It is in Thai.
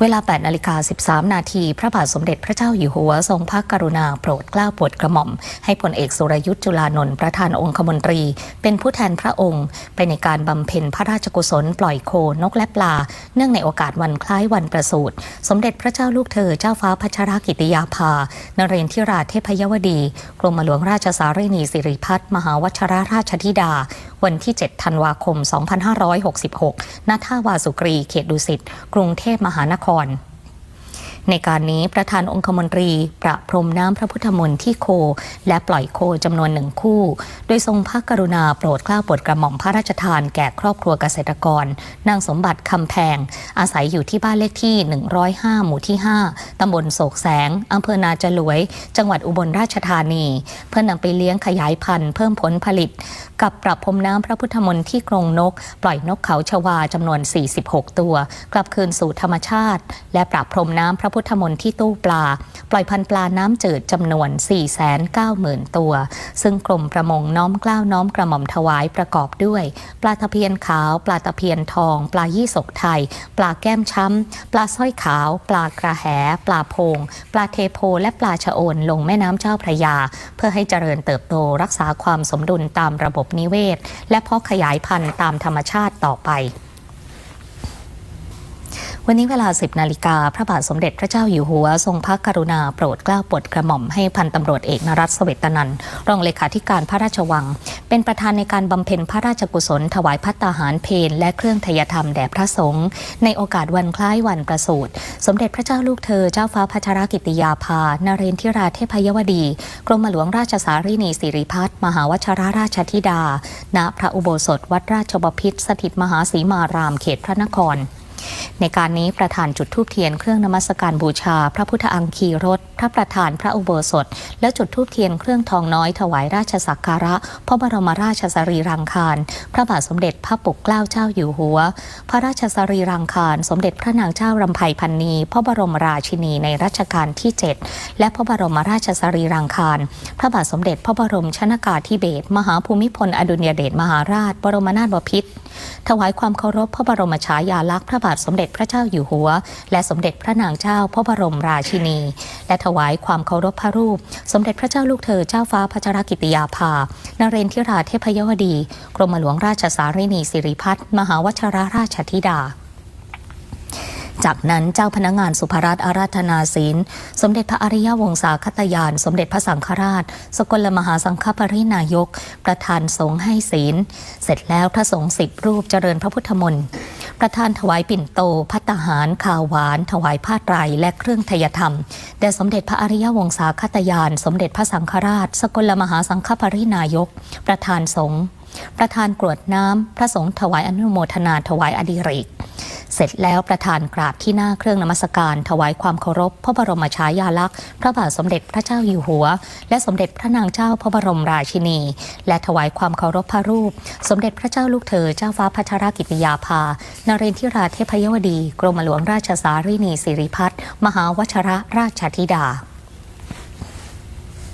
เวลา 8 นาฬิกา 13 นาที พระบาทสมเด็จพระเจ้าอยู่หัว ทรงพระกรุณาโปรดเกล้าโปรดกระหม่อม ให้พลเอกสุรยุทธ์จุลานนท์ประธานองคมนตรี เป็นผู้แทนพระองค์ ไปในการบำเพ็ญพระราชกุศลปล่อยโคนกและปลา เนื่องในโอกาสวันคล้ายวันประสูติ สมเด็จพระเจ้าลูกเธอเจ้าฟ้าพัชรกิติยาภานเรนทิราเทพยวดี กรมหลวงราชสารีนีสิริพัฒน์มหาวชรราชธิดา วันที่ 7 ธันวาคม 2566 ณ ท่าวาสุกรี เขตดุสิต กรุงเทพมหานครร ในการนี้ประธานองคมนตรีประพรมน้ำพระพุทธมนต์ที่โค และปล่อยโคจำนวนหนึ่งคู่ โดยทรงพระกรุณาโปรดเกล้าโปรดกระหม่อมพระราชทานแก่ครอบครัวเกษตรกร นางสมบัติคำแพง อาศัยอยู่ที่บ้านเลขที่ 105 หมู่ที่ 5 ตำบลโศกแสงอำเภอนาจลวย จังหวัดอุบลราชธานี เพื่อนำไปเลี้ยงขยายพันธุ์เพิ่มผลผลิต กับปรับพรมน้ำพระพุทธมนต์ที่กรงนก ปล่อยนกเขาชวาจำนวน 46 ตัว กลับคืนสู่ธรรมชาติ และปรับพรมน้ำพระพุทธมนต์ที่ตู้ปลา ปล่อยพันปลาน้ำจืดจำนวน 490,000 ตัว ซึ่งกรมประมงน้อมกล้าวน้อมกระหม่อมถวายประกอบด้วย ปลาตะเพียนขาว ปลาตะเพียนทอง ปลายี่สกไทย ปลาแก้มช้ำ ปลาสร้อยขาว ปลากระแห ปลาโพง ปลาเทโพ และปลาชะโอนลงแม่น้ำเจ้าพระยา เพื่อให้เจริญเติบโตรักษาความสมดุลตามระบบนิเวศ และเพาะขยายพันธุ์ตามธรรมชาติต่อไป วันนี้เวลา 10 นาฬิกา พระบาทสมเด็จพระเจ้าอยู่หัว ทรงพระกรุณาโปรดเกล้าโปรดกระหม่อมให้พันตำรวจเอกนรัตเสวตนันรองเลขาธิการพระราชวัง เป็นประธานในการบำเพ็ญพระราชกุศล ถวายพัตตาหารเพลและเครื่องทยธรรมแด่พระสงฆ์ในโอกาสวันคล้ายวันประสูติสมเด็จพระเจ้าลูกเธอเจ้าฟ้าพัชรกิติยาภานเรนทิราเทพยวดี กรมหลวงราชสารีนีสิริพัฒน์มหาวชรราชธิดา ณพระอุโบสถวัดราชบพิตรสถิตมหาสีมารามเขตพระนคร ในการนี้ประธานจุดธูปเทียนเครื่องนมัสการบูชา พระพุทธอังคีรถ พระประธานพระอุโบสถ และจุดธูปเทียนเครื่องทองน้อยถวายราชสักการะ พระบรมราชสรีรังคารพระบาทสมเด็จพระปกเกล้าเจ้าอยู่หัว พระราชสรีรังคารสมเด็จพระนางเจ้ารำไพพันนีพระบรมราชินีในรัชกาลที่ 7 และพระบรมราชสรีรังคารพระบาทสมเด็จพระบรมชนากาธิเบศรมหาภูมิพลอดุลยเดชมหาราช บรมนาถบพิตร ถวายความเคารพพระบรมฉายาลักษณ์พระบาทสมเด็จพระเจ้าอยู่หัว และสมเด็จพระนางเจ้าพระบรมราชินี และถวายความเคารพพระรูป สมเด็จพระเจ้าลูกเธอเจ้าฟ้าพัชรกิติยาภา นเรนทิราเทพยวดี กรมหลวงราชสารีนีสิริพัฒน์มหาวชรราชธิดา จากนั้นเจ้าพนักงานสุภรัตน์อาราธนาศีล สมเด็จพระอริยวงศาคตยาน สมเด็จพระสังฆราช สกลมหาสังฆปรินายก ประธานสงฆ์ให้ศีล เสร็จแล้วพระสงฆ์สิบรูปเจริญพระพุทธมนต์ประธานถวายปิ่นโตพัตหารข่าวหวาน ถวายผ้าไตรและเครื่องทยธรรมแด่สมเด็จพระอริยวงศาคตยาน สมเด็จพระสังฆราช สกลมหาสังฆปรินายก ประธานสงฆ์ประธานกรวดน้ำพระสงฆ์ถวายอนุโมทนาถวายอดิเรก เสร็จแล้วประธานกราบที่หน้าเครื่องนมัสการ ถวายความเคารพ พระบรมฉายาลักษณ์ พระบาทสมเด็จพระเจ้าอยู่หัว และสมเด็จพระนางเจ้าพระบรมราชินี และถวายความเคารพพระรูป สมเด็จพระเจ้าลูกเธอเจ้าฟ้าพัชรกิติยาภา นเรนทิราเทพยวดี กรมหลวงราชสารีนีสิริพัฒน์มหาวชรราชธิดา